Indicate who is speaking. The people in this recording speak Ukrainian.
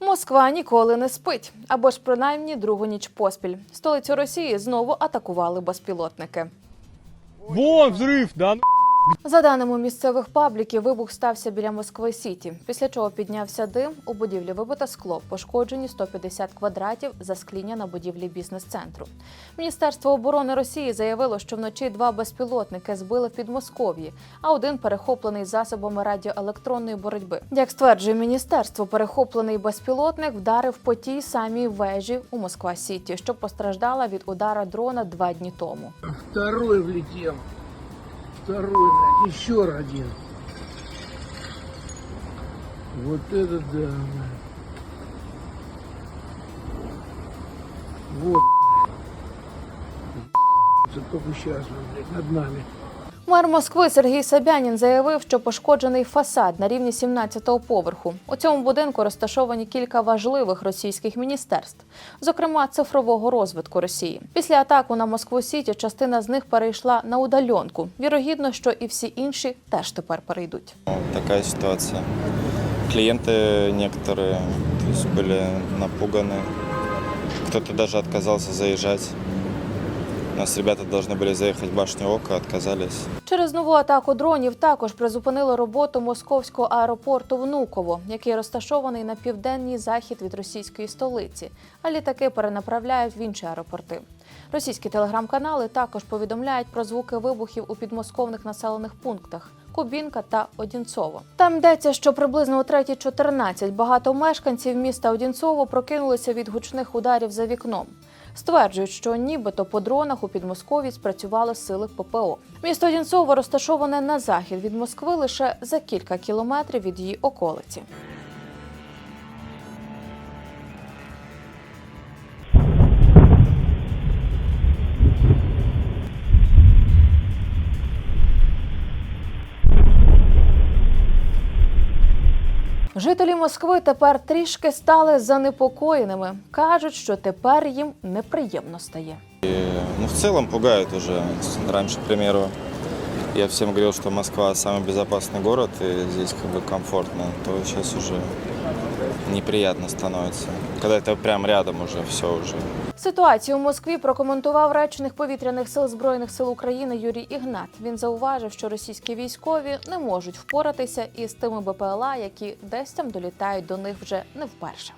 Speaker 1: Москва ніколи не спить, або ж принаймні другу ніч поспіль. Столицю Росії знову атакували безпілотники.
Speaker 2: Вон взрив, да?
Speaker 1: За даними місцевих пабліків, вибух стався біля Москви Сіті, після чого піднявся дим. У будівлі вибито скло, пошкоджені 150 квадратів заскління на будівлі бізнес-центру. Міністерство оборони Росії заявило, що вночі два безпілотники збили в Підмосков'ї, а один перехоплений засобами радіоелектронної боротьби. Як стверджує міністерство, перехоплений безпілотник вдарив по тій самій вежі у Москва Сіті, що постраждала від удара дрона два дні тому.
Speaker 3: Второй влетел. Второй, блядь, еще один. Вот это да, блядь. Вот, блядь. Только сейчас, блядь, над нами.
Speaker 1: Мер Москви Сергій Собянін заявив, що пошкоджений фасад на рівні 17-го поверху. У цьому будинку розташовані кілька важливих російських міністерств, зокрема цифрового розвитку Росії. Після атаку на Москву Сіті частина з них перейшла на удальонку. Вірогідно, що і всі інші теж тепер перейдуть.
Speaker 4: такая ситуация. Клиенты некоторые то есть, были напуганы. Кто-то даже отказался заезжать. У нас ребята должны были заехать в башню Ока, отказались.
Speaker 1: Через нову атаку дронів також призупинили роботу московського аеропорту Внуково, який розташований на південній захід від російської столиці, а літаки перенаправляють в інші аеропорти. Російські телеграм-канали також повідомляють про звуки вибухів у підмосковних населених пунктах. Кубінка та Одінцово. Там йдеться, що приблизно о 3.14 багато мешканців міста Одінцово прокинулися від гучних ударів за вікном. Стверджують, що нібито по дронах у Підмосков'ї спрацювали сили ППО. Місто Дінцово розташоване на захід від Москви лише за кілька кілометрів від її околиці. Жителі Москви тепер трішки стали занепокоєними. кажуть, що тепер їм неприємно стає.
Speaker 4: Ну, в целом пугают уже. Раньше, к примеру, я всем говорил, что Москва самый безопасный город и здесь как бы комфортно, то сейчас уже неприятно становится. Когда это прям рядом уже все уже.
Speaker 1: Ситуацію у Москві прокоментував речник повітряних сил збройних сил України Юрій Ігнат. Він зауважив, що російські військові не можуть впоратися із тими БПЛА, які десь там долітають до них вже не вперше.